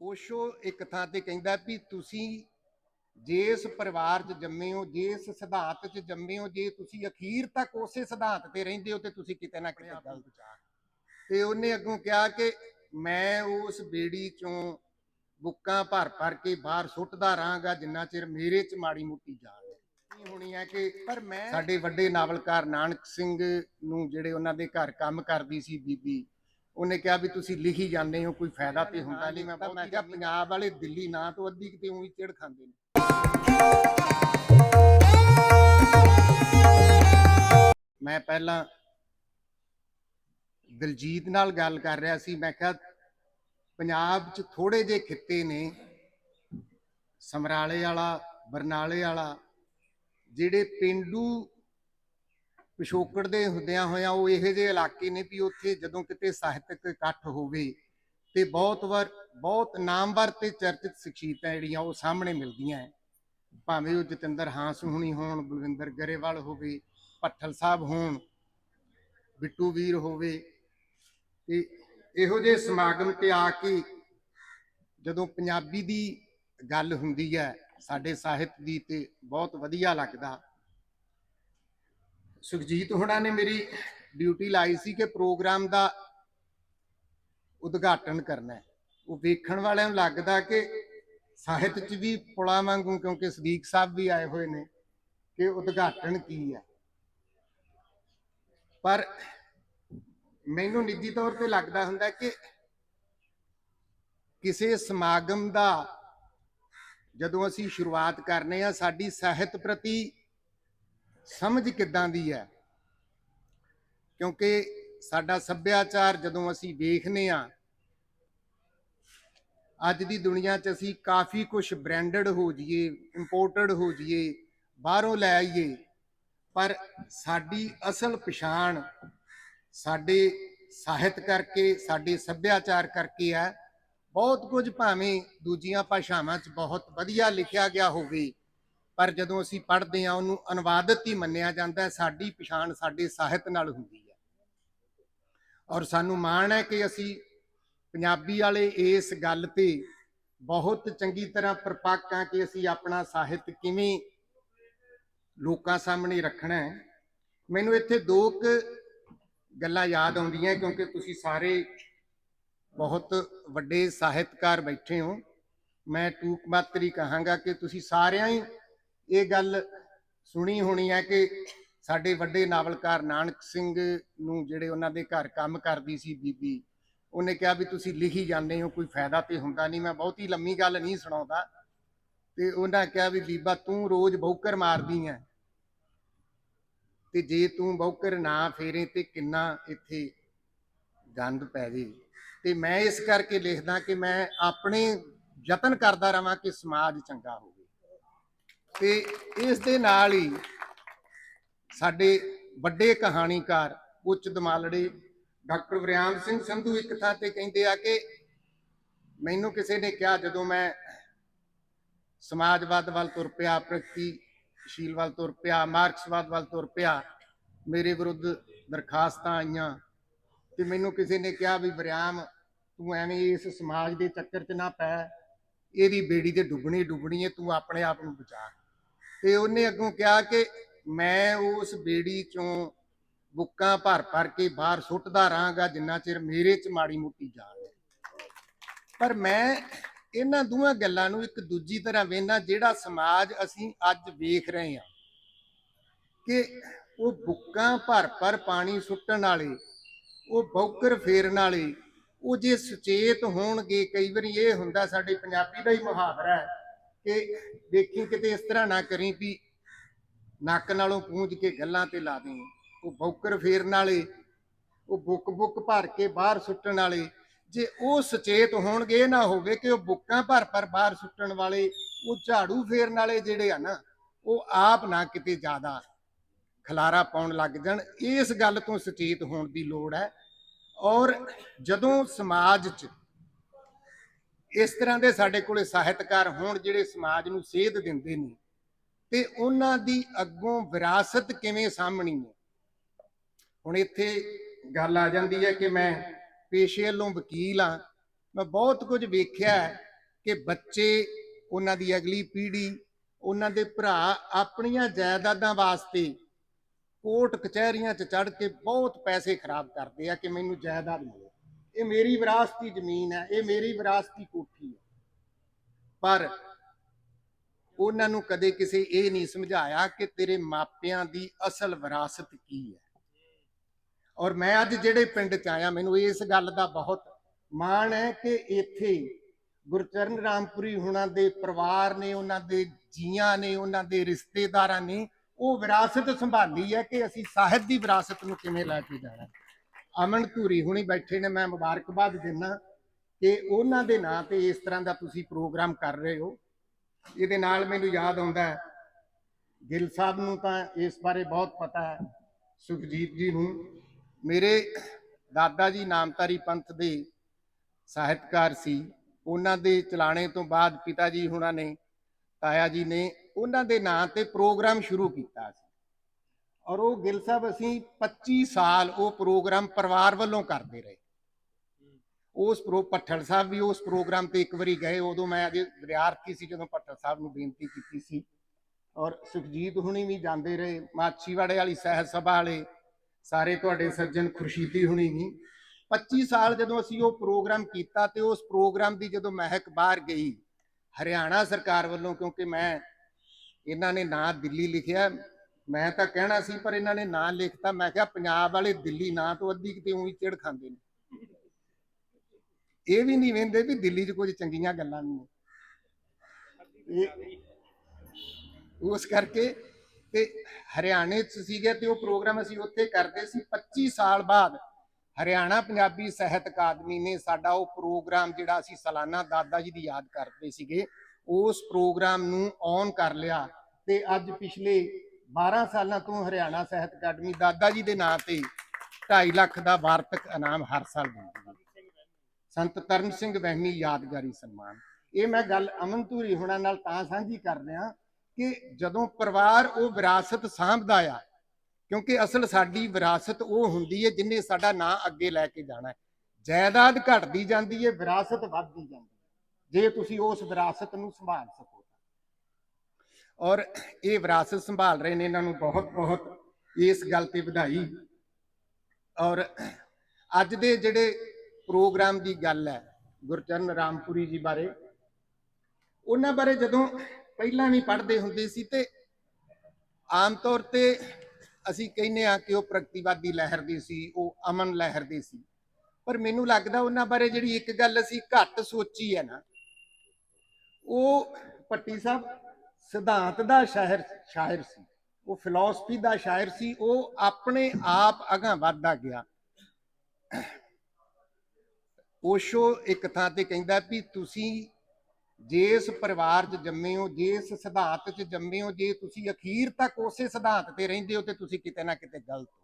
ਓਸ਼ੋ ਇੱਕ ਥਾਂ ਤੇ ਕਹਿੰਦਾ ਵੀ ਤੁਸੀਂ ਜਿਸ ਪਰਿਵਾਰ 'ਚ ਜੰਮੇ ਹੋ ਜਿਸ ਸਿਧਾਂਤ 'ਚ ਜੰਮੇ ਹੋ ਜੇ ਤੁਸੀਂ ਅਖੀਰ ਤੱਕ ਉਸੇ ਸਿਧਾਂਤ ਤੇ ਰਹਿੰਦੇ ਹੋ ਤੇ ਤੁਸੀਂ ਕਿਤੇ ਨਾ ਕਿਤੇ ਗਲਤ ਤੇ ਉਹਨੇ ਅੱਗੋਂ ਕਿਹਾ ਕਿ ਮੈਂ ਉਸ ਬੇੜੀ ਚੋਂ ਬੁੱਕਾਂ ਭਰ ਭਰ ਕੇ ਬਾਹਰ ਸੁੱਟਦਾ ਰਹਾਂਗਾ ਜਿੰਨਾ ਚਿਰ ਮੇਰੇ 'ਚ ਮਾੜੀ ਮੁੱਟੀ ਜਾਨ ਹੈ ਇਹ ਹੋਣੀ ਹੈ ਕਿ ਪਰ ਮੈਂ ਸਾਡੇ ਵੱਡੇ ਨਾਵਲਕਾਰ ਨਾਨਕ ਸਿੰਘ ਨੂੰ ਜਿਹੜੇ ਉਹਨਾਂ ਦੇ ਘਰ ਕੰਮ ਕਰਦੀ ਸੀ ਬੀਬੀ ਉਹਨੇ ਕਿਹਾ ਵੀ ਤੁਸੀਂ ਲਿਖੀ ਜਾਂਦੇ ਹੋ ਕੋਈ ਫਾਇਦਾ ਤੇ ਹੁੰਦਾ ਨਹੀਂ। ਮੈਂ ਬਹੁਤ ਮੈਂ ਕਿਹਾ ਪੰਜਾਬ ਵਾਲੇ ਦਿੱਲੀ ਨਾਂ ਤੋਂ ਅੱਧੀ ਕਿਤੇ ਉਹੀ ਚਿੜ ਖਾਂਦੇ ਨੇ। ਮੈਂ ਪਹਿਲਾਂ ਦਿਲਜੀਤ ਨਾਲ ਗੱਲ ਕਰ ਰਿਹਾ ਸੀ ਮੈਂ ਕਿਹਾ ਪੰਜਾਬ 'ਚ ਥੋੜੇ ਜਿਹੇ ਖਿੱਤੇ ਨੇ ਸਮਰਾਲੇ ਵਾਲਾ ਬਰਨਾਲੇ ਵਾਲਾ ਜਿਹੜੇ ਪਿੰਡੂ ਪਿਛੋਕੜ ਦੇ ਹੁੰਦਿਆਂ ਹੋਇਆਂ ਉਹ ਇਹੋ ਜਿਹੇ ਇਲਾਕੇ ਨੇ ਵੀ ਉੱਥੇ ਜਦੋਂ ਕਿਤੇ ਸਾਹਿਤਕ ਇਕੱਠ ਹੋਵੇ ਤੇ ਬਹੁਤ ਵਾਰ, ਬਹੁਤ ਨਾਮਵਰ ਤੇ ਚਰਚਿਤ ਸ਼ਖਸੀਅਤਾਂ ਜਿਹੜੀਆਂ ਉਹ ਸਾਹਮਣੇ ਮਿਲਦੀਆਂ ਹੈ। ਭਾਵੇਂ ਉਹ ਜਤਿੰਦਰ ਹਾਂਸ ਹੁਣੀ ਹੋਣ, ਬਲਵਿੰਦਰ ਗਰੇਵਾਲ ਹੋਵੇ, ਭੱਠਲ ਸਾਹਿਬ ਹੋਣ, ਬਿੱਟੂ ਵੀਰ ਹੋਵੇ, ਤੇ ਇਹੋ ਜਿਹੇ ਸਮਾਗਮ ਤੇ ਆ ਕੇ ਜਦੋਂ ਪੰਜਾਬੀ ਦੀ ਗੱਲ ਹੁੰਦੀ ਹੈ, ਸਾਡੇ ਸਾਹਿਤ ਦੀ ਤੇ ਬਹੁਤ ਵਧੀਆ ਲੱਗਦਾ ਸੁਖਜੀਤ ਹੁਣਾਂ ਨੇ ਮੇਰੀ ਡਿਊਟੀ ਲਾਈ ਸੀ ਕਿ ਪ੍ਰੋਗਰਾਮ ਦਾ ਉਦਘਾਟਨ ਕਰਨਾ ਹੈ। ਉਹ ਵੇਖਣ ਵਾਲਿਆਂ ਨੂੰ ਲੱਗਦਾ ਕਿ ਸਾਹਿਤ 'ਚ ਵੀ ਪੁਲਾ ਵਾਂਗੂ, ਕਿਉਂਕਿ ਸਦੀਕ ਸਾਹਿਬ ਵੀ ਆਏ ਹੋਏ ਨੇ, ਕਿ ਉਦਘਾਟਨ ਕੀ ਹੈ। ਪਰ ਮੈਨੂੰ ਨਿੱਜੀ ਤੌਰ ਤੇ ਲੱਗਦਾ ਹੁੰਦਾ ਕਿ ਕਿਸੇ ਸਮਾਗਮ ਦਾ ਜਦੋਂ ਅਸੀਂ ਸ਼ੁਰੂਆਤ ਕਰਨੇ ਆ, ਸਾਡੀ ਸਾਹਿਤ ਪ੍ਰਤੀ ਸਮਝ ਕਿੱਦਾਂ ਦੀ ਹੈ? ਕਿਉਂਕਿ ਸਾਡਾ ਸੱਭਿਆਚਾਰ ਜਦੋਂ ਅਸੀਂ ਵੇਖਨੇ ਆ ਅੱਜ ਦੀ ਦੁਨੀਆ 'ਚ ਅਸੀਂ ਕਾਫੀ ਕੁਝ ਬ੍ਰਾਂਡਡ ਹੋ ਜਾਈਏ ਇੰਪੋਰਟਡ ਹੋ ਜਾਈਏ, ਬਾਹਰੋਂ ਲੈ ਆਈਏ, ਪਰ ਸਾਡੀ ਅਸਲ ਪਛਾਣ ਸਾਡੇ ਸਾਹਿਤ ਕਰਕੇ, ਸਾਡੇ ਸੱਭਿਆਚਾਰ ਕਰਕੇ ਹੈ। ਬਹੁਤ ਕੁਝ ਭਾਵੇਂ ਦੂਜੀਆਂ ਭਾਸ਼ਾਵਾਂ 'ਚ ਬਹੁਤ ਵਧੀਆ ਲਿਖਿਆ ਗਿਆ ਹੋਵੇ ਪਰ ਜਦੋਂ ਅਸੀਂ ਪੜ੍ਹਦੇ ਹਾਂ, ਉਹਨੂੰ ਅਨੁਵਾਦਿਤ ਹੀ ਮੰਨਿਆ ਜਾਂਦਾ ਹੈ, ਸਾਡੀ ਪਛਾਣ ਸਾਡੇ ਸਾਹਿਤ ਨਾਲ ਹੁੰਦੀ ਹੈ। ਔਰ ਸਾਨੂੰ ਮਾਣ ਹੈ ਕਿ ਅਸੀਂ ਪੰਜਾਬੀ ਵਾਲੇ ਇਸ ਗੱਲ ਤੇ ਬਹੁਤ ਚੰਗੀ ਤਰ੍ਹਾਂ ਪਰਪੱਕ ਹਾਂ ਕਿ ਅਸੀਂ ਆਪਣਾ ਸਾਹਿਤ ਕਿਵੇਂ ਲੋਕਾਂ ਸਾਹਮਣੇ ਰੱਖਣਾ ਹੈ। ਮੈਨੂੰ ਇੱਥੇ ਦੋ ਕੁ ਗੱਲਾਂ ਯਾਦ ਆਉਂਦੀਆਂ, ਕਿਉਂਕਿ ਤੁਸੀਂ ਸਾਰੇ ਬਹੁਤ ਵੱਡੇ ਸਾਹਿਤਕਾਰ ਬੈਠੇ ਹੋ। ਮੈਂ ਟੂਕ ਮਾਤਰੀ ਕਹਾਂਗਾ ਕਿ ਤੁਸੀਂ ਸਾਰਿਆਂ ਹੀ ਇਹ ਗੱਲ ਸੁਣੀ ਹੋਣੀ ਹੈ ਕਿ ਸਾਡੇ ਵੱਡੇ ਨਾਵਲਕਾਰ ਨਾਨਕ ਸਿੰਘ ਨੂੰ ਜਿਹੜੇ ਉਹਨਾਂ ਦੇ ਘਰ ਕੰਮ ਕਰਦੀ ਸੀ ਬੀਬੀ, ਉਹਨੇ ਕਿਹਾ ਵੀ ਤੁਸੀਂ ਲਿਖੀ ਜਾਂਦੇ ਹੋ, ਕੋਈ ਫਾਇਦਾ ਤੇ ਹੁੰਦਾ ਨਹੀਂ, ਮੈਂ ਬਹੁਤੀ ਲੰਮੀ ਗੱਲ ਨਹੀਂ ਸੁਣਾਉਂਦਾ। ਤੇ ਉਹਨਾਂ ਕਿਹਾ ਵੀ ਬੀਬਾ ਤੂੰ ਰੋਜ਼ ਬੌਕਰ ਮਾਰਦੀ ਐ। ਤੇ ਜੇ ਤੂੰ ਬੌਕਰ ਨਾ ਫੇਰੇ ਤੇ ਕਿੰਨਾ ਇੱਥੇ ਗੰਦ ਪੈ ਜੇ। ਤੇ ਮੈਂ ਇਸ ਕਰਕੇ ਲਿਖਦਾ ਕਿ ਮੈਂ ਆਪਣੇ ਯਤਨ ਕਰਦਾ ਰਵਾਂ ਕਿ ਸਮਾਜ ਚੰਗਾ ਹੋਵੇ। ਤੇ ਇਸ ਦੇ ਨਾਲ ਹੀ ਸਾਡੇ ਵੱਡੇ ਕਹਾਣੀਕਾਰ ਉੱਚ ਦਮਾਲੜੇ ਡਾਕਟਰ ਵਰਿਆਮ ਸਿੰਘ ਸੰਧੂ ਇੱਕ ਥਾਂ ਤੇ ਕਹਿੰਦੇ ਆ ਕਿ ਮੈਨੂੰ ਕਿਸੇ ਨੇ ਕਿਹਾ ਜਦੋਂ ਮੈਂ ਸਮਾਜਵਾਦ ਵੱਲ ਤੁਰ ਪਿਆ, ਪ੍ਰਗਤੀਸ਼ੀਲ ਵੱਲ ਤੁਰ ਪਿਆ, ਮਾਰਕਸਵਾਦ ਵੱਲ ਤੁਰ ਪਿਆ, ਮੇਰੇ ਵਿਰੁੱਧ ਦਰਖਾਸਤਾਂ ਆਈਆਂ ਤੇ ਮੈਨੂੰ ਕਿਸੇ ਨੇ ਕਿਹਾ ਵੀ ਵਰਿਆਮ ਤੂੰ ਐਵੇਂ ਇਸ ਸਮਾਜ ਦੇ ਚੱਕਰ 'ਚ ਨਾ ਪੈ, ਇਹਦੀ ਬੇੜੀ ਤੇ ਡੁੱਬਣੀ ਡੁੱਬਣੀ ਹੈ, ਤੂੰ ਆਪਣੇ ਆਪ ਨੂੰ ਬਚਾ। ਤੇ ਉਹਨੇ ਅੱਗੋਂ ਕਿਹਾ ਕਿ ਮੈਂ ਉਸ ਬੇੜੀ ਚੋਂ ਬੁੱਕਾਂ ਭਰ ਭਰ ਕੇ ਬਾਹਰ ਸੁੱਟਦਾ ਰਹਾਂਗਾ ਜਿੰਨਾ ਚਿਰ ਮੇਰੇ 'ਚ ਮਾੜੀ ਮੁੱਟੀ ਜਾਨ ਪਰ ਮੈਂ ਇਹਨਾਂ ਦੋਹਾਂ ਗੱਲਾਂ ਨੂੰ ਇੱਕ ਦੂਜੀ ਤਰ੍ਹਾਂ ਵੇਖਣਾ ਜਿਹੜਾ ਸਮਾਜ ਅਸੀਂ ਅੱਜ ਵੇਖ ਰਹੇ ਹਾਂ ਕਿ ਉਹ ਬੁੱਕਾਂ ਭਰ ਭਰ ਪਾਣੀ ਸੁੱਟਣ ਵਾਲੇ, ਉਹ ਬੌਕਰ ਫੇਰਨ ਵਾਲੇ, ਉਹ ਜੇ ਸੁਚੇਤ ਹੋਣਗੇ, ਕਈ ਵਾਰੀ ਇਹ ਹੁੰਦਾ ਸਾਡੇ ਪੰਜਾਬੀ ਦਾ ਹੀ ਮੁਹਾਵਰਾ ਹੈ ਕਿ ਦੇਖੀ ਕਿਤੇ ਇਸ ਤਰ੍ਹਾਂ ਨਾ ਕਰੀ ਵੀ ਨੱਕ ਨਾਲੋਂ ਪੂੰਝ ਕੇ ਗੱਲਾਂ ਤੇ ਲਾ ਦੇ ਉਹ ਬੌਕਰ ਫੇਰਨ ਵਾਲੇ, ਉਹ ਬੁੱਕ ਬੁੱਕ ਭਰ ਕੇ ਬਾਹਰ ਸੁੱਟਣ ਵਾਲੇ, ਜੇ ਉਹ ਸੁਚੇਤ ਹੋਣਗੇ, ਇਹ ਨਾ ਹੋਵੇ ਕਿ ਉਹ ਬੁੱਕਾਂ ਭਰ ਭਰ ਬਾਹਰ ਸੁੱਟਣ ਵਾਲੇ, ਉਹ ਝਾੜੂ ਫੇਰਨ ਵਾਲੇ ਜਿਹੜੇ ਆ ਨਾ, ਉਹ ਆਪ ਨਾ ਕਿਤੇ ਜ਼ਿਆਦਾ ਖਲਾਰਾ ਪਾਉਣ ਲੱਗ ਜਾਣ। ਇਸ ਗੱਲ ਤੋਂ ਸੁਚੇਤ ਹੋਣ ਦੀ ਲੋੜ ਹੈ। ਔਰ ਜਦੋਂ ਸਮਾਜ 'ਚ ਇਸ ਤਰ੍ਹਾਂ ਦੇ ਸਾਡੇ ਕੋਲੇ ਸਾਹਿਤਕਾਰ ਹੋਣ ਜਿਹੜੇ ਸਮਾਜ ਨੂੰ ਸੇਧ ਦਿੰਦੇ ਨੇ, ਤੇ ਉਹਨਾਂ ਦੀ ਅੱਗੋਂ ਵਿਰਾਸਤ ਕਿਵੇਂ ਸਾਹਮਣੀ ਹੈ? ਹੁਣ ਇੱਥੇ ਗੱਲ ਆ ਜਾਂਦੀ ਹੈ ਕਿ ਮੈਂ ਪੇਸ਼ੇ ਵੱਲੋਂ ਵਕੀਲ ਆ ਮੈਂ ਬਹੁਤ ਕੁਝ ਵੇਖਿਆ ਹੈ ਕਿ ਬੱਚੇ ਉਹਨਾਂ ਦੀ ਅਗਲੀ ਪੀੜ੍ਹੀ, ਉਹਨਾਂ ਦੇ ਭਰਾ ਆਪਣੀਆਂ ਜਾਇਦਾਦਾਂ ਵਾਸਤੇ ਕੋਰਟ ਕਚਹਿਰੀਆਂ 'ਚ ਚੜ ਕੇ ਬਹੁਤ ਪੈਸੇ ਖਰਾਬ ਕਰਦੇ ਆ ਕਿ ਮੈਨੂੰ ਜਾਇਦਾਦ ਮਿਲੇ। ਇਹ ਮੇਰੀ ਵਿਰਾਸਤੀ ਜ਼ਮੀਨ ਹੈ, ਇਹ ਮੇਰੀ ਵਿਰਾਸਤੀ ਕੋਠੀ ਹੈ। ਪਰ ਉਹਨਾਂ ਨੂੰ ਕਦੇ ਕਿਸੇ ਇਹ ਨਹੀਂ ਸਮਝਾਇਆ ਕਿ ਤੇਰੇ ਮਾਪਿਆਂ ਦੀ ਅਸਲ ਵਿਰਾਸਤ ਕੀ ਹੈ। ਔਰ ਮੈਂ ਅੱਜ ਜਿਹੜੇ ਪਿੰਡ ਚ ਆਇਆ, ਮੈਨੂੰ ਇਸ ਗੱਲ ਦਾ ਬਹੁਤ ਮਾਣ ਹੈ ਕਿ ਇੱਥੇ ਗੁਰਚਰਨ ਰਾਮਪੁਰੀ ਹੁਣਾਂ ਦੇ ਪਰਿਵਾਰ ਨੇ, ਉਹਨਾਂ ਦੇ ਜੀਆਂ ਨੇ, ਉਹਨਾਂ ਦੇ ਰਿਸ਼ਤੇਦਾਰਾਂ ਨੇ ਉਹ ਵਿਰਾਸਤ ਸੰਭਾਲੀ ਹੈ ਕਿ ਅਸੀਂ ਸਾਹਿਤ ਦੀ ਵਿਰਾਸਤ ਨੂੰ ਕਿਵੇਂ ਲੈ ਕੇ ਜਾਣਾ। ਅਮਨ ਧੂਰੀ ਹੁਣੀ ਬੈਠੇ ਨੇ, ਮੈਂ ਮੁਬਾਰਕਬਾਦ ਦਿੰਦਾ ਕਿ ਉਹਨਾਂ ਦੇ ਨਾਂ ਤੇ ਇਸ ਤਰ੍ਹਾਂ ਦਾ ਤੁਸੀਂ ਪ੍ਰੋਗਰਾਮ ਕਰ ਰਹੇ ਹੋ। ਇਹਦੇ ਨਾਲ ਮੈਨੂੰ ਯਾਦ ਆਉਂਦਾ ਹੈ, ਗਿੱਲ ਸਾਹਿਬ ਨੂੰ ਤਾਂ ਇਸ ਬਾਰੇ ਬਹੁਤ ਪਤਾ ਹੈ, ਸੁਖਜੀਤ ਜੀ ਨੂੰ। ਮੇਰੇ ਦਾਦਾ ਜੀ ਨਾਮਤਾਰੀ ਪੰਥ ਦੇ ਸਾਹਿਤਕਾਰ ਸੀ। ਉਹਨਾਂ ਦੇ ਚਲਾਣੇ ਤੋਂ ਬਾਅਦ ਪਿਤਾ ਜੀ ਹੁਣਾਂ ਨੇ, ਤਾਇਆ ਜੀ ਨੇ ਉਹਨਾਂ ਦੇ ਨਾਂ ਤੇ ਪ੍ਰੋਗਰਾਮ ਸ਼ੁਰੂ ਕੀਤਾ ਸੀ। ਔਰ ਉਹ ਗਿੱਲ ਸਾਹਿਬ ਅਸੀਂ 25 ਸਾਲ ਉਹ ਪ੍ਰੋਗਰਾਮ ਪਰਿਵਾਰ ਵੱਲੋਂ ਕਰਦੇ ਰਹੇ। ਉਸ ਪ੍ਰੋ ਪੱਠਲ ਸਾਹਿਬ ਵੀ ਉਸ ਪ੍ਰੋਗਰਾਮ ਤੇ ਇੱਕ ਵਾਰੀ ਗਏ, ਉਦੋਂ ਮੈਂ ਅਜੇ ਵਿਦਿਆਰਥੀ ਸੀ ਜਦੋਂ ਪੱਠਲ ਸਾਹਿਬ ਨੂੰ ਬੇਨਤੀ ਕੀਤੀ ਸੀ। ਔਰ ਸੁਖਜੀਤ ਹੁਣੀ ਵੀ ਜਾਂਦੇ ਰਹੇ, ਮਾਛੀਵਾੜੇ ਵਾਲੀ ਸਹਿਤ ਸਭਾ ਵਾਲੇ, ਸਾਰੇ ਤੁਹਾਡੇ ਸੱਜਣ ਖੁਰਸ਼ੀਦੀ ਹੁਣੀ ਵੀ। 25 ਸਾਲ ਜਦੋਂ ਅਸੀਂ ਉਹ ਪ੍ਰੋਗਰਾਮ ਕੀਤਾ ਤੇ ਉਸ ਪ੍ਰੋਗਰਾਮ ਦੀ ਜਦੋਂ ਮਹਿਕ ਬਾਹਰ ਗਈ, ਹਰਿਆਣਾ ਸਰਕਾਰ ਵੱਲੋਂ, ਕਿਉਂਕਿ ਮੈਂ, ਇਹਨਾਂ ਨੇ ਨਾਂ ਦਿੱਲੀ ਲਿਖਿਆ ਮੈਂ ਤਾਂ ਕਹਿਣਾ ਸੀ, ਪਰ ਇਹਨਾਂ ਨੇ ਨਾਂ ਲਿਖਤਾ। ਮੈਂ ਕਿਹਾ, ਪੰਜਾਬ ਵਾਲੇ ਦਿੱਲੀ ਨਾਂ ਤੋਂ ਅੱਧੀ ਕਿਤੇ ਉਹੀ ਚਿੜ ਖਾਂਦੇ ਨੇ। ਇਹ ਵੀ ਨਹੀਂ ਵੇਂਦੇ ਵੀ ਦਿੱਲੀ 'ਚ ਕੁਝ ਚੰਗੀਆਂ ਗੱਲਾਂ ਨੇ। ਉਸ ਕਰਕੇ ਤੇ ਹਰਿਆਣੇ 'ਚ ਸੀਗੇ ਤੇ ਉਹ ਪ੍ਰੋਗਰਾਮ ਅਸੀਂ ਉੱਥੇ ਕਰਦੇ ਸੀ। 25 ਸਾਲ ਬਾਅਦ ਹਰਿਆਣਾ ਪੰਜਾਬੀ ਸਾਹਿਤ ਅਕਾਦਮੀ ਨੇ ਸਾਡਾ ਉਹ ਪ੍ਰੋਗਰਾਮ ਜਿਹੜਾ ਅਸੀਂ ਸਾਲਾਨਾ ਦਾਦਾ ਜੀ ਦੀ ਯਾਦ ਕਰਦੇ ਸੀਗੇ, ਉਸ ਪ੍ਰੋਗਰਾਮ ਨੂੰ ਔਨ ਕਰ ਲਿਆ। ਤੇ ਅੱਜ ਪਿਛਲੇ 12 ਸਾਲਾਂ ਤੋਂ ਹਰਿਆਣਾ ਸਾਹਿਤ ਅਕਾਦਮੀ ਦਾਦਾ ਜੀ ਦੇ ਨਾਂ ਤੇ 2.5 ਲੱਖ ਦਾ ਵਾਰਤਕ ਇਨਾਮ ਹਰ ਸਾਲ ਦਿੰਦੀ ਹੈ। ਸੰਤ ਤਰਨ ਸਿੰਘ ਵਹਿਮੀ ਯਾਦਗਾਰੀ ਸਨਮਾਨ। ਇਹ ਮੈਂ ਗੱਲ ਅਮਨ ਧੂਰੀ ਹੁਣਾਂ ਨਾਲ ਤਾਂ ਸਾਂਝੀ ਕਰ ਰਿਹਾ ਕਿ ਜਦੋਂ ਪਰਿਵਾਰ ਉਹ ਵਿਰਾਸਤ ਸਾਂਭਦਾ ਆ, ਕਿਉਂਕਿ ਅਸਲ ਸਾਡੀ ਵਿਰਾਸਤ ਉਹ ਹੁੰਦੀ ਹੈ ਜਿੰਨੇ ਸਾਡਾ ਨਾਂ ਅੱਗੇ ਲੈ ਕੇ ਜਾਣਾ ਹੈ। ਜਾਇਦਾਦ ਘਟਦੀ ਜਾਂਦੀ ਹੈ, ਵਿਰਾਸਤ ਵੱਧਦੀ ਜਾਂਦੀ ਹੈ। ਜੇ ਤੁਸੀਂ ਉਸ ਵਿਰਾਸਤ ਨੂੰ ਸੰਭਾਲ ਸਕੋ। ਔਰ ਇਹ ਵਿਰਾਸਤ ਸੰਭਾਲ ਰਹੇ ਨੇ ਇਹਨਾਂ ਨੂੰ ਬਹੁਤ ਬਹੁਤ ਇਸ ਗੱਲ ਤੇ ਵਧਾਈ। ਔਰ ਅੱਜ ਦੇ ਜਿਹੜੇ ਪ੍ਰੋਗਰਾਮ ਦੀ ਗੱਲ ਹੈ, ਗੁਰਚਰਨ ਰਾਮਪੁਰੀ ਜੀ ਬਾਰੇ, ਉਹਨਾਂ ਬਾਰੇ ਜਦੋਂ ਪਹਿਲਾਂ ਵੀ ਪੜ੍ਹਦੇ ਹੁੰਦੇ ਸੀ ਤੇ ਆਮ ਤੌਰ ਤੇ ਅਸੀਂ ਕਹਿੰਦੇ ਆ ਕਿ ਉਹ ਪ੍ਰਗਤੀਵਾਦੀ ਲਹਿਰ ਦੀ ਸੀ, ਉਹ ਅਮਨ ਲਹਿਰ ਦੀ ਸੀ। ਪਰ ਮੈਨੂੰ ਲੱਗਦਾ ਉਹਨਾਂ ਬਾਰੇ ਜਿਹੜੀ ਇੱਕ ਗੱਲ ਅਸੀਂ ਘੱਟ ਸੋਚੀ ਹੈ ਨਾ, ਉਹ ਪੱਟੀ ਸਾਹਿਬ ਸਿਧਾਂਤ ਦਾ ਸ਼ਾਇਰ ਸ਼ਾਇਰ ਸੀ। ਉਹ ਫਿਲਾਸਫੀ ਦਾ ਸ਼ਾਇਰ ਸੀ। ਉਹ ਆਪਣੇ ਆਪ ਅਗਾਂ ਵੱਧਦਾ ਗਿਆ। ਓਸ਼ੋ ਇੱਕ ਥਾਂ ਤੇ ਕਹਿੰਦਾ ਵੀ ਤੁਸੀਂ ਜਿਸ ਪਰਿਵਾਰ 'ਚ ਜੰਮੇ ਹੋ, ਜਿਸ ਸਿਧਾਂਤ 'ਚ ਜੰਮੇ ਹੋ, ਜੇ ਤੁਸੀਂ ਅਖੀਰ ਤੱਕ ਉਸੇ ਸਿਧਾਂਤ ਤੇ ਰਹਿੰਦੇ ਹੋ, ਤੇ ਤੁਸੀਂ ਕਿਤੇ ਨਾ ਕਿਤੇ ਗਲਤ ਹੋ।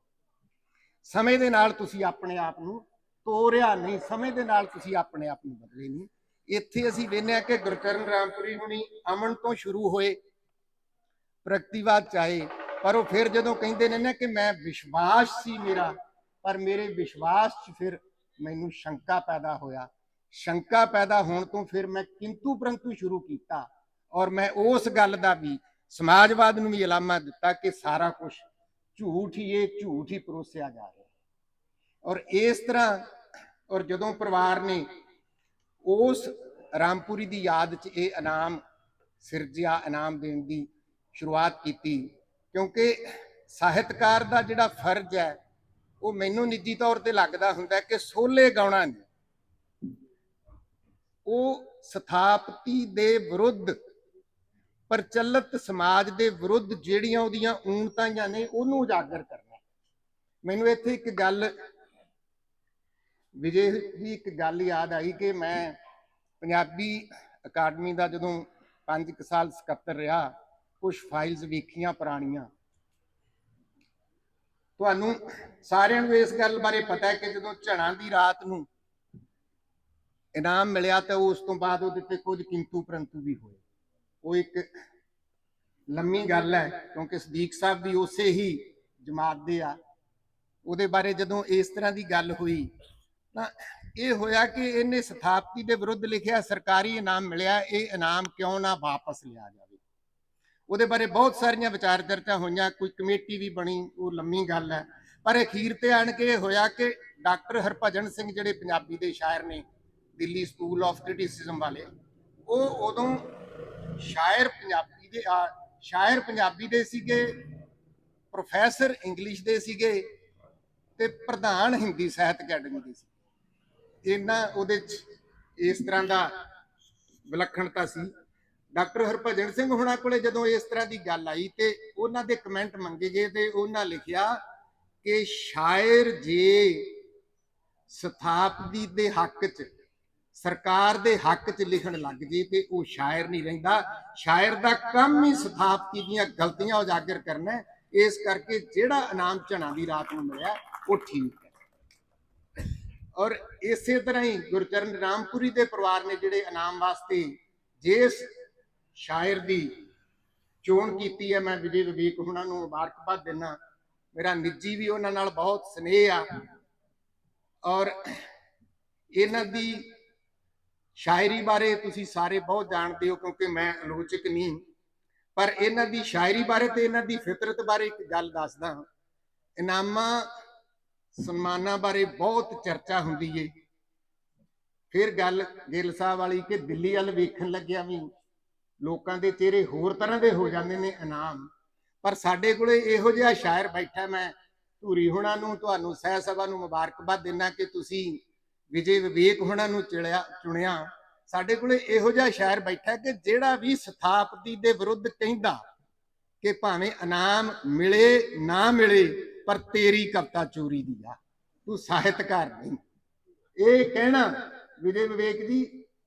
ਸਮੇਂ ਦੇ ਨਾਲ ਤੁਸੀਂ ਆਪਣੇ ਆਪ ਨੂੰ ਤੋਰਿਆ ਨਹੀਂ, ਸਮੇਂ ਦੇ ਨਾਲ ਤੁਸੀਂ ਆਪਣੇ ਆਪ ਨੂੰ ਬਦਲੇ ਨਹੀਂ। ਇੱਥੇ ਅਸੀਂ ਵੇਖਦੇ ਹਾਂ ਕਿ ਗੁਰਕਰਨ ਰਾਮਪੁਰੀ ਹੁਣੀ ਅਮਨ ਤੋਂ ਸ਼ੁਰੂ ਹੋਏ ਪ੍ਰਗਤੀਵਾਦ ਚਾਹੇ, ਪਰ ਉਹ ਫਿਰ ਜਦੋਂ ਕਹਿੰਦੇ ਨੇ ਨਾ ਕਿ ਮੈਂ ਵਿਸ਼ਵਾਸ ਸੀ ਮੇਰਾ, ਪਰ ਮੇਰੇ ਵਿਸ਼ਵਾਸ 'ਚ ਫਿਰ ਮੈਨੂੰ ਸ਼ੰਕਾ ਪੈਦਾ ਹੋਇਆ। ਸ਼ੰਕਾ ਪੈਦਾ ਹੋਣ ਤੋਂ ਫਿਰ ਮੈਂ ਕਿੰਤੂ ਪਰੰਤੂ ਸ਼ੁਰੂ ਕੀਤਾ ਔਰ ਮੈਂ ਉਸ ਗੱਲ ਦਾ ਵੀ ਸਮਾਜਵਾਦ ਨੂੰ ਵੀ ਇਲਾਮਾ ਦਿੱਤਾ ਕਿ ਸਾਰਾ ਕੁਝ ਝੂਠ ਹੀ ਇਹ ਝੂਠ ਹੀ ਪਰੋਸਿਆ ਜਾ ਰਿਹਾ। ਔਰ ਇਸ ਤਰ੍ਹਾਂ, ਔਰ ਜਦੋਂ ਪਰਿਵਾਰ ਨੇ ਉਸ ਰਾਮਪੁਰੀ ਦੀ ਯਾਦ 'ਚ ਇਹ ਇਨਾਮ, ਸਿਰਜਿਆ ਇਨਾਮ ਦੇਣ ਦੀ ਸ਼ੁਰੂਆਤ ਕੀਤੀ। ਕਿਉਂਕਿ ਸਾਹਿਤਕਾਰ ਦਾ ਜਿਹੜਾ ਫਰਜ਼ ਹੈ, ਉਹ ਮੈਨੂੰ ਨਿੱਜੀ ਤੌਰ ਤੇ ਲੱਗਦਾ ਹੁੰਦਾ ਕਿ ਸੋਲੇ ਗਾਉਣਾ ਨਹੀਂ। ਉਹ ਸਥਾਪਤੀ ਦੇ ਵਿਰੁੱਧ, ਪ੍ਰਚਲਿਤ ਸਮਾਜ ਦੇ ਵਿਰੁੱਧ ਜਿਹੜੀਆਂ ਉਹਦੀਆਂ ਊਣਤਾਈਆਂ ਨੇ, ਉਹਨੂੰ ਉਜਾਗਰ ਕਰਨਾ। ਮੈਨੂੰ ਇੱਥੇ ਇੱਕ ਗੱਲ ਵਿਜੇ ਦੀ ਇੱਕ ਗੱਲ ਯਾਦ ਆਈ ਕਿ ਮੈਂ ਪੰਜਾਬੀ ਅਕਾਦਮੀ ਦਾ ਜਦੋਂ 5 ਸਾਲ ਸਕੱਤਰ ਰਿਹਾ ਕੁਝ ਫਾਈਲਸ ਵੇਖੀਆਂ ਪੁਰਾਣੀਆਂ। ਤੁਹਾਨੂੰ ਸਾਰਿਆਂ ਨੂੰ ਇਸ ਗੱਲ ਬਾਰੇ ਪਤਾ ਹੈ ਕਿ ਜਦੋਂ ਝਣਾ ਦੀ ਰਾਤ ਨੂੰ ਇਨਾਮ ਮਿਲਿਆ ਤਾਂ ਉਸ ਤੋਂ ਬਾਅਦ ਉਹਦੇ ਤੇ ਕੁਝ ਕਿੰਤੂ ਪਰੰਤੂ ਵੀ ਹੋਏ। ਉਹ ਇੱਕ ਲੰਮੀ ਗੱਲ ਹੈ, ਕਿਉਂਕਿ ਸਦੀਕ ਸਾਹਿਬ ਵੀ ਉਸੇ ਹੀ ਜਮਾਤ ਦੇ ਆ। ਉਹਦੇ ਬਾਰੇ ਜਦੋਂ ਇਸ ਤਰ੍ਹਾਂ ਦੀ ਗੱਲ ਹੋਈ ਤਾਂ ਇਹ ਹੋਇਆ ਕਿ ਇਹਨੇ ਸਥਾਪਤੀ ਦੇ ਵਿਰੁੱਧ ਲਿਖਿਆ ਸਰਕਾਰੀ ਇਨਾਮ ਮਿਲਿਆ, ਇਹ ਇਨਾਮ ਕਿਉਂ ਨਾ ਵਾਪਸ ਲਿਆ ਜਾਵੇ? ਉਹਦੇ ਬਾਰੇ ਬਹੁਤ ਸਾਰੀਆਂ ਵਿਚਾਰ ਚਰਚਾ ਹੋਈਆਂ, ਕੋਈ ਕਮੇਟੀ ਵੀ ਬਣੀ, ਉਹ ਲੰਮੀ ਗੱਲ ਹੈ। ਪਰ ਅਖੀਰ ਤੇ ਆਣ ਕੇ ਇਹ ਹੋਇਆ ਕਿ ਡਾਕਟਰ ਹਰਭਜਨ ਸਿੰਘ ਜਿਹੜੇ ਪੰਜਾਬੀ ਦੇ ਸ਼ਾਇਰ ਨੇ, ਦਿੱਲੀ ਸਕੂਲ ਆਫ ਕ੍ਰਿਟਿਸਿਜ਼ਮ ਵਾਲੇ, ਉਹ ਉਦੋਂ ਸ਼ਾਇਰ ਪੰਜਾਬੀ ਦੇ, ਆ, ਸ਼ਾਇਰ ਪੰਜਾਬੀ ਦੇ ਸੀਗੇ, ਪ੍ਰੋਫੈਸਰ ਇੰਗਲਿਸ਼ ਦੇ ਸੀਗੇ ਤੇ ਪ੍ਰਧਾਨ ਹਿੰਦੀ ਸਾਹਿਤ ਅਕੈਡਮੀ ਦੇ ਸੀ। ਇਹਨਾਂ ਉਹਦੇ ਚ ਇਸ ਤਰ੍ਹਾਂ ਦਾ ਵਿਲੱਖਣਤਾ ਸੀ। ਡਾਕਟਰ ਹਰਭਜਨ ਸਿੰਘ ਹੁਣਾਂ ਕੋਲੇ ਜਦੋਂ ਇਸ ਤਰ੍ਹਾਂ ਦੀ ਗੱਲ ਆਈ ਤੇ ਉਹਨਾਂ ਦੇ ਕਮੈਂਟ ਮੰਗੇ ਗਏ ਤੇ ਉਹਨਾਂ ਲਿਖਿਆ ਕਿ ਸ਼ਾਇਰ ਜੇ ਸਥਾਪਤੀ ਦੇ ਹੱਕ 'ਚ, ਸਰਕਾਰ ਦੇ ਹੱਕ 'ਚ ਲਿਖਣ ਲੱਗ ਜੇ ਤੇ ਉਹ ਸ਼ਾਇਰ ਨਹੀਂ ਰਹਿੰਦਾ। ਸ਼ਾਇਰ ਦਾ ਕੰਮ ਹੀ ਸਥਾਪਤੀ ਦੀਆਂ ਗਲਤੀਆਂ ਉਜਾਗਰ ਕਰਨਾ ਇਸ ਕਰਕੇ ਜਿਹੜਾ ਇਨਾਮ ਝਣਾ ਦੀ ਰਾਤ ਨੂੰ ਮਿਲਿਆ, ਉਹ ਠੀਕ ਔਰ ਇਸੇ ਤਰ੍ਹਾਂ ਹੀ ਗੁਰਚਰਨ ਰਾਮਪੁਰੀ ਦੇ ਪਰਿਵਾਰ ਨੇ ਜਿਹੜੇ ਇਨਾਮ ਵਾਸਤੇ ਜਿਸ ਸ਼ਾਇਰ ਦੀ ਚੋਣ ਕੀਤੀ ਹੈ, ਮੈਂ ਵਿਜੇ ਵਿਵੇਕ ਹੁਣਾਂ ਨੂੰ ਮੁਬਾਰਕਬਾਦ ਦਿੰਦਾ ਮੇਰਾ ਨਿੱਜੀ ਵੀ ਉਹਨਾਂ ਨਾਲ ਬਹੁਤ ਸਨੇਹ ਆ। ਔਰ ਇਹਨਾਂ ਦੀ ਸ਼ਾਇਰੀ ਬਾਰੇ ਤੁਸੀਂ ਸਾਰੇ ਬਹੁਤ ਜਾਣਦੇ ਹੋ ਕਿਉਂਕਿ ਮੈਂ ਆਲੋਚਕ ਨਹੀਂ। ਪਰ ਇਹਨਾਂ ਦੀ ਸ਼ਾਇਰੀ ਬਾਰੇ ਤੇ ਇਹਨਾਂ ਦੀ ਫਿਤਰਤ ਬਾਰੇ ਇੱਕ ਗੱਲ ਦੱਸਦਾ ਹਾਂ। ਇਨਾਮਾਂ ਸਨਮਾਨਾਂ ਬਾਰੇ ਬਹੁਤ ਚਰਚਾ ਹੁੰਦੀ ਏ। ਫਿਰ ਗੱਲ ਗਿੱਲ ਸਾਹਿਬ ਵਾਲੀ ਕਿ ਦਿੱਲੀ ਵੱਲ ਵੇਖਣ ਲੱਗਿਆ ਵੀ ਲੋਕਾਂ ਦੇ ਚਿਹਰੇ ਹੋਰ ਤਰ੍ਹਾਂ ਦੇ ਹੋ ਜਾਂਦੇ ਨੇ ਇਨਾਮ। ਪਰ ਸਾਡੇ ਕੋਲੇ ਇਹੋ ਜਿਹਾ ਸ਼ਾਇਰ ਬੈਠਾ ਮੈਂ, ਧੂਰੀ ਹੁਣਾਂ ਨੂੰ, ਤੁਹਾਨੂੰ ਸਹਿ ਸਭਾ ਨੂੰ ਮੁਬਾਰਕਬਾਦ ਦਿੰਦਾ ਕਿ ਤੁਸੀਂ ਵਿਜੇ ਵਿਵੇਕ ਹੁਣਾਂ ਨੂੰ ਚੁਣਿਆ ਚੁਣਿਆ। ਸਾਡੇ ਕੋਲੇ ਇਹੋ ਜਿਹਾ ਸ਼ਾਇਰ ਬੈਠਾ ਕਿ ਜਿਹੜਾ ਵੀ ਸਥਾਪਤੀ ਦੇ ਵਿਰੁੱਧ ਕਹਿੰਦਾ ਕਿ ਭਾਵੇਂ ਇਨਾਮ ਮਿਲੇ, ਨਾ ਮਿਲੇ ਪਰ ਤੇਰੀ ਕਵਿਤਾ ਚੋਰੀ ਦੀ ਆ, ਤੂੰ ਸਾਹਿਤਕਾਰ ਨਹੀਂ। ਇਹ ਕਹਿਣਾ ਵਿਜੇ ਵਿਵੇਕ ਜੀ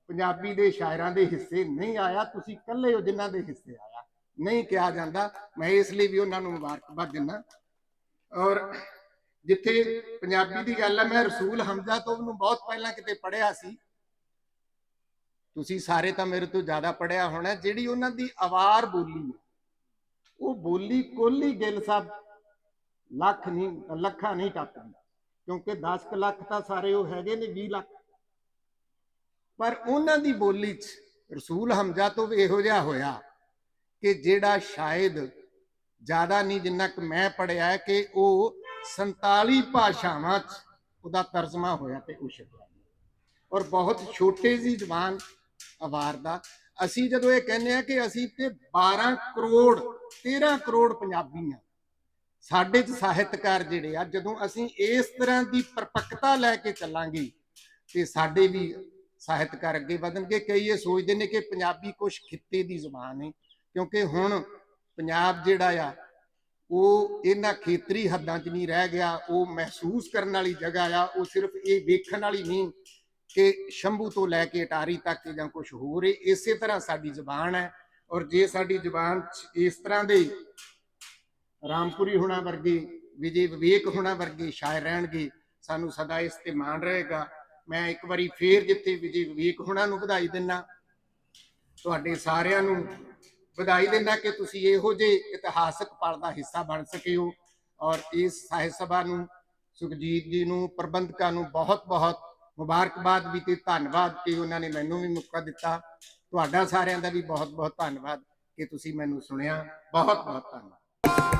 ਪੰਜਾਬੀ ਦੇ ਸ਼ਾਇਰਾਂ ਦੇ ਹਿੱਸੇ ਨਹੀਂ ਆਇਆ, ਤੁਸੀਂ ਇਕੱਲੇ ਹੋ ਜਿਨ੍ਹਾਂ ਦੇ ਹਿੱਸੇ ਆਇਆ। ਨਹੀਂ ਕਿਹਾ ਜਾਂਦਾ, ਮੈਂ ਇਸ ਲਈ ਵੀ ਉਹਨਾਂ ਨੂੰ ਮੁਬਾਰਕਬਾਦ ਦਿੰਦਾ। ਔਰ ਜਿੱਥੇ ਪੰਜਾਬੀ ਦੀ ਗੱਲ ਹੈ ਮੈਂ ਰਸੂਲ ਹਮਜ਼ਾ ਤੋਂ ਨੂੰ ਬਹੁਤ ਪਹਿਲਾਂ ਕਿਤੇ ਪੜਿਆ ਸੀ। ਤੁਸੀਂ ਸਾਰੇ ਤਾਂ ਮੇਰੇ ਤੋਂ ਜ਼ਿਆਦਾ ਪੜਿਆ ਹੋਣਾ, ਜਿਹੜੀ ਉਹਨਾਂ ਦੀ ਆਵਾਰ ਬੋਲੀ ਹੈ ਉਹ ਬੋਲੀ ਕੋਲੀ ਗਿੱਲ ਸਾਹਿਬ ਲੱਖ ਨਹੀਂ, ਲੱਖਾਂ ਨਹੀਂ ਟੱਪਦੀ ਕਿਉਂਕਿ 10 ਲੱਖ ਤਾਂ ਸਾਰੇ ਉਹ ਹੈਗੇ ਨੇ 20 ਲੱਖ। ਪਰ ਉਹਨਾਂ ਦੀ ਬੋਲੀ 'ਚ ਰਸੂਲ ਹਮਜ਼ਾ ਤੋਂ ਵੀ ਇਹੋ ਜਿਹਾ ਹੋਇਆ ਕਿ ਜਿਹੜਾ ਸ਼ਾਇਦ ਜ਼ਿਆਦਾ ਨਹੀਂ ਜਿੰਨਾ ਕਿ ਮੈਂ ਪੜਿਆ ਕਿ ਉਹ 47 ਭਾਸ਼ਾਵਾਂ 'ਚ ਉਹਦਾ ਤਰਜਮਾ ਹੋਇਆ ਤੇ ਉਹ ਛਪਿਆ। ਔਰ ਬਹੁਤ ਛੋਟੇ ਜੀ ਜ਼ਬਾਨ ਆਵਾਰ ਦਾ। ਅਸੀਂ ਜਦੋਂ ਇਹ ਕਹਿੰਦੇ ਆ ਕਿ ਅਸੀਂ ਤੇ 12 ਕਰੋੜ 13 ਕਰੋੜ ਪੰਜਾਬੀ ਆ ਸਾਡੇ ਚ ਸਾਹਿਤਕਾਰ ਜਿਹੜੇ ਆ, ਜਦੋਂ ਅਸੀਂ ਇਸ ਤਰ੍ਹਾਂ ਦੀ ਪਰਪੱਕਤਾ ਲੈ ਕੇ ਚੱਲਾਂਗੇ, ਤੇ ਸਾਡੇ ਵੀ ਸਾਹਿਤਕਾਰ ਅੱਗੇ ਵਧਣਗੇ। ਕਈ ਇਹ ਸੋਚਦੇ ਨੇ ਕਿ ਪੰਜਾਬੀ ਕੁਝ ਖਿੱਤੇ ਦੀ ਜ਼ੁਬਾਨ ਹੈ ਕਿਉਂਕਿ ਹੁਣ ਪੰਜਾਬ ਜਿਹੜਾ ਆ, ਉਹ ਇਹਨਾਂ ਖੇਤਰੀ ਹੱਦਾਂ 'ਚ ਨਹੀਂ ਰਹਿ ਗਿਆ। ਉਹ ਮਹਿਸੂਸ ਕਰਨ ਵਾਲੀ ਜਗ੍ਹਾ ਆ, ਉਹ ਸਿਰਫ ਇਹ ਵੇਖਣ ਵਾਲੀ ਨਹੀਂ ਕਿ ਸ਼ੰਭੂ ਤੋਂ ਲੈ ਕੇ ਅਟਾਰੀ ਤੱਕ ਜਾਂ ਕੁਝ ਹੋਰ ਹੈ ਇਸੇ ਤਰ੍ਹਾਂ ਸਾਡੀ ਜ਼ੁਬਾਨ ਹੈ ਔਰ ਜੇ ਸਾਡੀ ਜ਼ੁਬਾਨ ਇਸ ਤਰ੍ਹਾਂ ਦੇ ਰਾਮਪੁਰੀ ਹੋਣਾ ਵਰਗੇ, ਵਿਜੇ ਵਿਵੇਕ ਹੋਣਾ ਵਰਗੇ ਸ਼ਾਇਰ ਰਹਿਣਗੇ, ਸਾਨੂੰ ਸਦਾ ਇਸ ਤੇ ਮਾਣ ਰਹੇਗਾ। ਮੈਂ ਇੱਕ ਵਾਰੀ ਫੇਰ ਜਿੱਥੇ ਵਿਜੇ ਵਿਵੇਕ ਹੁਣਾ ਨੂੰ ਵਧਾਈ ਦਿੰਨਾ, ਤੁਹਾਡੇ ਸਾਰਿਆਂ ਨੂੰ ਵਧਾਈ ਦਿੰਦਾ ਕਿ ਤੁਸੀਂ ਇਹੋ ਜਿਹੇ ਇਤਿਹਾਸਕ ਪਲ ਦਾ ਹਿੱਸਾ ਬਣ ਸਕੇ ਹੋ। ਔਰ ਇਸ ਸਾਹਿਤ ਸਭਾ ਨੂੰ, ਸੁਖਜੀਤ ਜੀ ਨੂੰ, ਪ੍ਰਬੰਧਕਾਂ ਨੂੰ ਬਹੁਤ ਬਹੁਤ ਮੁਬਾਰਕਬਾਦ ਵੀ ਤੇ ਧੰਨਵਾਦ ਕਿ ਉਹਨਾਂ ਨੇ ਮੈਨੂੰ ਵੀ ਮੌਕਾ ਦਿੱਤਾ। ਤੁਹਾਡਾ ਸਾਰਿਆਂ ਦਾ ਵੀ ਬਹੁਤ ਬਹੁਤ ਧੰਨਵਾਦ ਕਿ ਤੁਸੀਂ ਮੈਨੂੰ ਸੁਣਿਆ। ਬਹੁਤ ਬਹੁਤ ਧੰਨਵਾਦ।